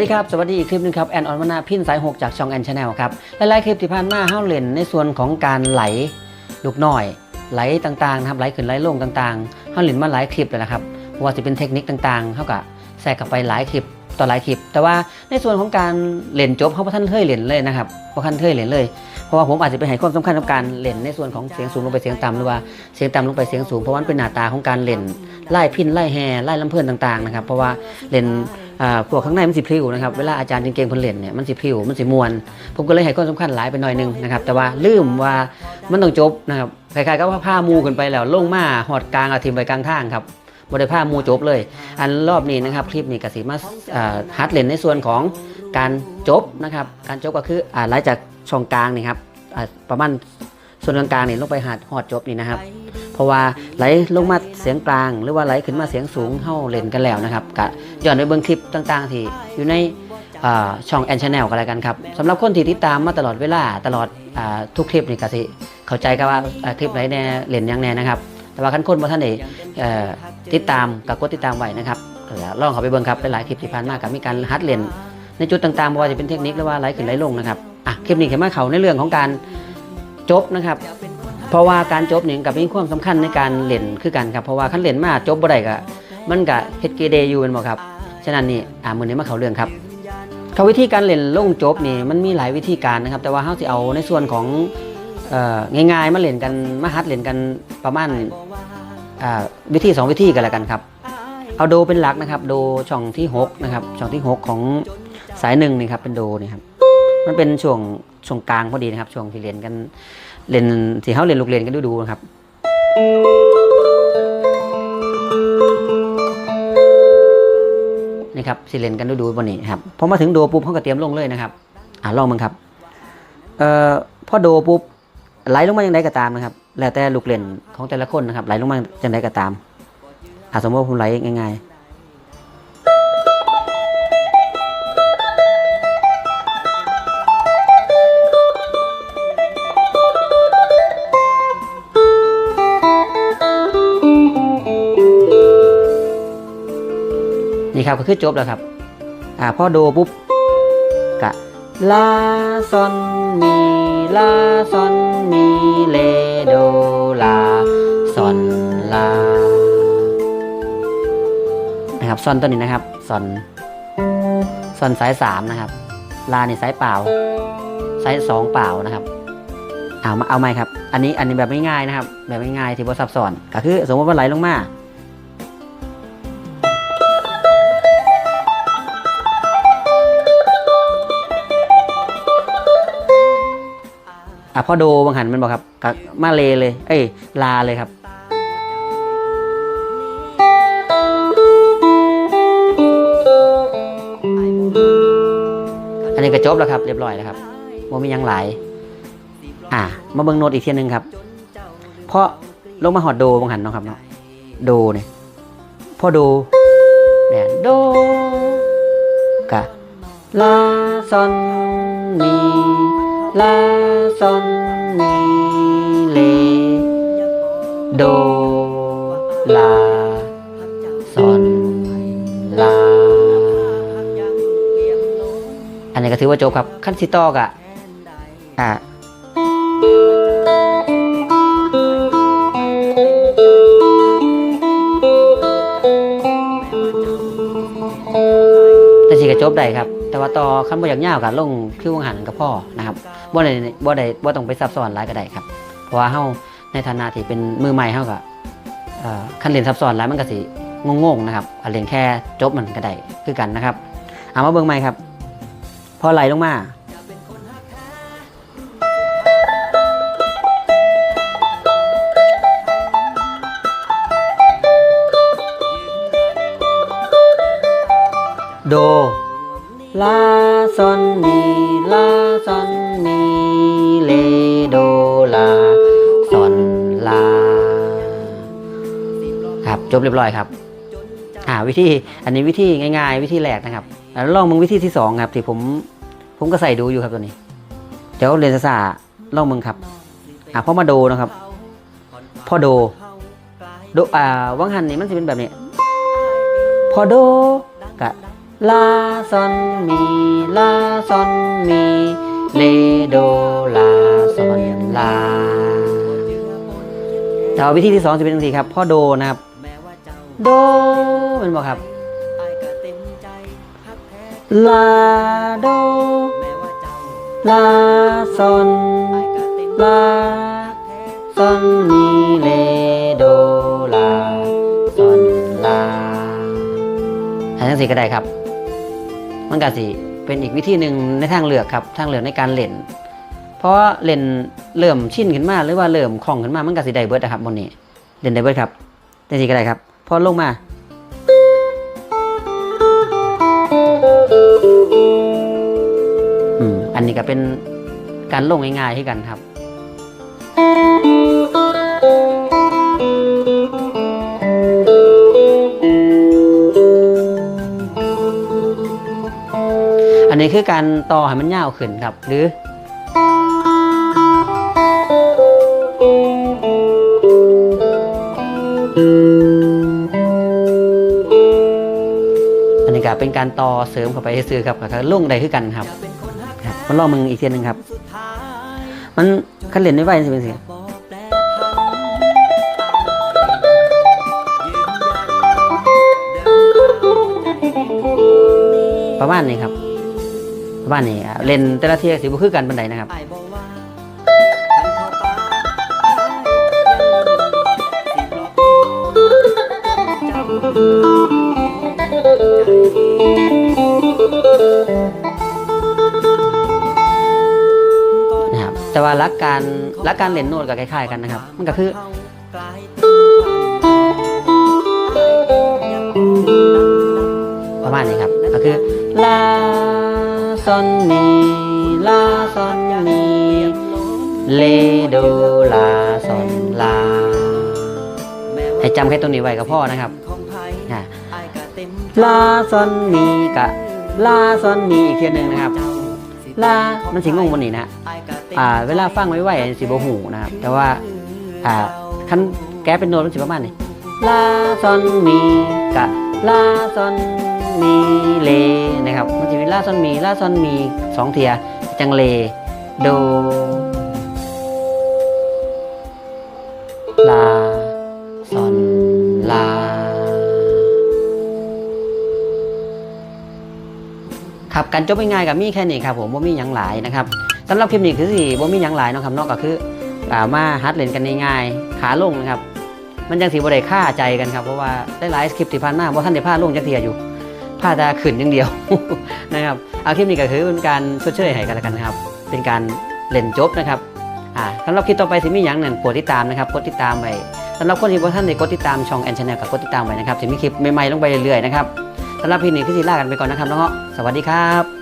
ดีครับ สวัสดีอีกคลิปหนึงครับ แอนออนวนาพินสาย6จากช่องแอนชาแนลครับ หลายๆ คลิปที่ผ่านมาเฮ้าเล่นในส่วนของการไหลลูกน้อย ไหลต่างๆนะครับไหลขึ้นไหลลงต่างๆเฮ้าเล่นมาหลายคลิปแล้วนะครับว่าจะเป็นเทคนิคต่างๆเท่ากับแทรกกลับไปหลายคลิปต่อหลายคลิป แต่ว่าในส่วนของการเล่นจบเขาพ่ท่านเคยเล่นเลยนะครับพ่ท่านเคยเล่นเลย เพราะว่าผมอาจจะไปให้ความสำคัญกับการเล่นในส่วนของเสียงสูงลงไปเสียงต่ำหรือว่าเสียงต่ำลงไปเสียงสูงเพราะว่าเป็นหน้าตาของการเล่นไล่พินไล่แฮไล่ลำเพลินต่างๆนะครับเพราะว่าเล่น พวกข้างในมันสิพริ้วนะครับเวลาอาจารย์เก่งๆเพิ่นเล่นเนี่ยมันสิพริ้วมันสิมวน ผมก็เลยให้ความสำคัญหลายไปหน่อยหนึงนะครับแต่ว่าลืมว่ามันต้องจบนะครับคล้ายๆกับว่าผ้ามูกันไปแล้วลงมาหอดกลางเอาทิมไปกลางทางครับบ่ได้ผ้ามูจบเลย อันรอบนี้นะครับคลิปนี้ก็สิมาอ่าฮัดเลนในส่วนของการจบนะครับการจบก็คืออ่าไล่จากช่องกลางนี่ครับอ่าประมาณส่วนกลางๆนี่ลงไปหาดหอดจบนี่นะครับ ราะว่าไหลลงมาเสียงกลาง หรือว่าไหลขึ้นมาเสียงสูงเข้าเล่นกันแล้วนะครับก็ย้อนไปเบิ่งคลิปต่างๆ ที่อยู่ในช่องแอนชาแนลกันแล้วกันครับสำหรับคนที่ติดตามมาตลอดเวลาตลอดอทุกคลิปนี่ก็สิเข้าใจกันว่าคลิปไหนแน่เล่นยังแน่นะครับ แต่ว่าขั้นคนบ่ท่านได้เอ่ติดตามกับกดติดตามไว้นะครับลองเข้าไปเบิ่งครับหลายคลิปที่ผ่านมาก็มีการฮัดเล่นในจุดต่างๆบ่ว่าจะเป็นเทคนิคหรือว่าไหลขึ้นไหลลงนะครับอะคลิปนี้เข้ามาเขาในเรื่องของการจบนะครับ เพราะว่าการจบนี่กับมีความสำคัญในการเล่นคือกันครับเพราะว่าคันเล่นมาจบบ่ได้ก็มันก็เฮ็ดเกเรอยู่แม่นบ่ครับฉะนั้นนี่อ่ามื้อนี้มาเข้าเรื่องครับเขาวิธีการเล่นลงจบนี่มันมีหลายวิธีการนะครับ แต่ว่าเฮาสิเอาในส่วนของเอ่อง่ายๆมาเล่นกันมาฮัดเล่นกันประมาณอ่าวิธีสองวิธีกันแล้วกันครับ เอาโดเป็นหลักนะครับ โดช่องที่หกนะครับช่องที่หกของสายหนึ่งนี่ครับเป็นโดนี่ครับมันเป็นช่วงช่วงกลางพอดีนะครับช่วงที่เรียนกัน เล่นที่เขาเล่นลูกเล่นกันดูดูนะครับนี่ครับสิเล่นกันดูดูบนนี้ครับพอมาถึงโดปุ๊บเขาก็เตรียมลงเลยนะครับอ่าลองมึงครับเอ่อพอโดปุ๊บไหลลงมาอย่างไรก็ตามนะครับ แล้วแต่ลูกเล่นของแต่ละคนนะครับไหลลงมาอย่างไรก็ตามอาสมมติว่าผมไหลง่ายๆ นี่ครับก็คือจบแล้วครับอ่าพอโดปุ๊บกะลาซอนมีลาซอนมีเลโดลาซอนลานะครับซอนตัวนี้นะครับซอนซอนสายสามนะครับลานี่สายเปล่าสายสองเปล่านะครับเอามาเอาไหมครับ อันนี้อันนี้แบบง่ายๆนะครับ แบบง่ายๆที่บ่ซับซ้อนก็คือสมมติว่าไหลลงมา อะพอโดบางหันมันบอกครับกะมาเลเลย เอ้ยลาเลยครับอันนี้ก็จบแล้วครับเรียบร้อยแล้วครับว่ามียังหลายอะมาเบิ่งโน้ตอีกทีหนึงครับ เพราะลงมาหอดโดบางหันเนาะครับเนาะโดเนี่ยพอโดเนี่ยโดกะลาซอนมีลา ซอนมีเลโดลาซอนลา อันนี้ก็ถือว่าจบครับขั้นสิตอกอะอะแต่สิก็จบได้ครับ แต่ว่าต่อขั้นบ่อยากยาวกับลงคือวงหันกับพ่อนะครับ บ่ได้บ่ได้บ่ต้องไปซับซ้อนหลายก็ได้ครับ เพราะว่าเฮาในฐานะที่เป็นมือใหม่เฮาก็เอ่อขั้นเรียนซับซ้อนหลายมันก็สิงงๆนะครับอันเรียนแค่จบมันก็ได้คือกันนะครับเอามาเบิ่งใหม่ครับ พอไหลลงมาโดลาซอนมีลาซอน จบเรียบร้อยครับอ่าวิธีอันนี้วิธีง่ายๆ วิธีแรกนะครับแล้วลองมึงวิธีที่สองครับที่ผมผมก็ใส่ดูอยู่ครับตัวนี้ เดี๋ยวเรียนซาๆลองมึงครับอ่าพ่อมาโดนะครับพ่อโดโดอ่าวังหันนี่มันจะเป็นแบบนี้พ่อโดกะลาซอนมีลาซอนมีเลโดลาซอนลาแต่ว่าวิธีที่สองจะเป็นยังไงครับพ่อโดนะครับ โดเป็นบอกครับลาโดลาซอนลาซอนมีเลโดลาซอนลาอันนั้นสิก็ได้ครับ มันก็สิเป็นอีกวิธีหนึ่งในทางเลือกครับ ทางเลือกในการเล่น เพราะเล่นเริ่มชินขึ้นมาหรือว่าเริ่มคล่องขึ้นมามันก็สิได้เบิร์ดนะครับบนนี้เล่นได้เบิร์ดครับได้สิก็ได้ครับ พอลงมา อันนี้ก็เป็นการลงง่ายๆที่กันครับ อันนี้คือการต่อให้มันยาวขึ้นครับ หรือ เป็นการต่อเสริมเข้าไปซื้อครับก็คือลงได้คือกันครับครับมันลองมึงอีกเทียหนึงครับ มันคันเล่นไม่ไหวสิเป็นสิประมาณนี้ครับประมาณนี้เล่นแต่ละเทียสิบุคือกันบันไดนะครับนะ ว่าลักการลักการเล่นโน้ตก็คล้ายๆกันนะครับ มันก็คือประมาณนี้ครับ ก็คือลาซอนมีลาซอนมีเลโดลาซอนลาให้จำแค่ตัวนี้ไว้ก็พอนะครับลาซอนมีกะลาซอนมีอีกเทียหนึ่งนะครับ ลา มันสิงงบนนี้นะ อ่าเวลาฟังไว้ไว้สิบหูนะครับแต่ว่าอ่าคันแก้เป็นโน้ตมันสิประมาณนี้ลาซอนมีกะลาซอนมีเลนะครับมันจะมีลาซอนมีลาซอนมีสองเทียจังเลโดลาซอนลาครับการจบง่ายๆกับมีแค่นี้ครับผมว่ามีหยังหลายนะครับ สำหรับคลิปนี้คือสิว่มีหยังหลายเนาะครับนอกก็คืออ่ามาฮัดเล่นกันง่ายๆขาลงนะครับ มันยังสีบ่ได้ค่าใจกันครับเพราะว่าได้หลายคลิปที่ผ่านมาว่าท่านได้พลาดลงจักเทียอยู่พลาดแต่ขึ้นอย่างเดียวนะครับเอาคลิปนี้ก็คือเป็นการชดเชยให้กันแล้วกันนะครับ เป็นการเล่นจบนะครับสำหรับคลิปต่อไปสิมีหยังนั่นโปรดติดตามนะครับกดติดตามไว้สำหรับคนที่ว่าท่านได้กดติดตามช่องแอนชแนลกับกดติดตามไว้นะครับจะมีคลิปใหม่ๆลงไปเรื่อยๆนะครับสำหรับคลิปนี้พี่ศิลากันไปก่อนนะครับน้องเงาะสวัสดีครับ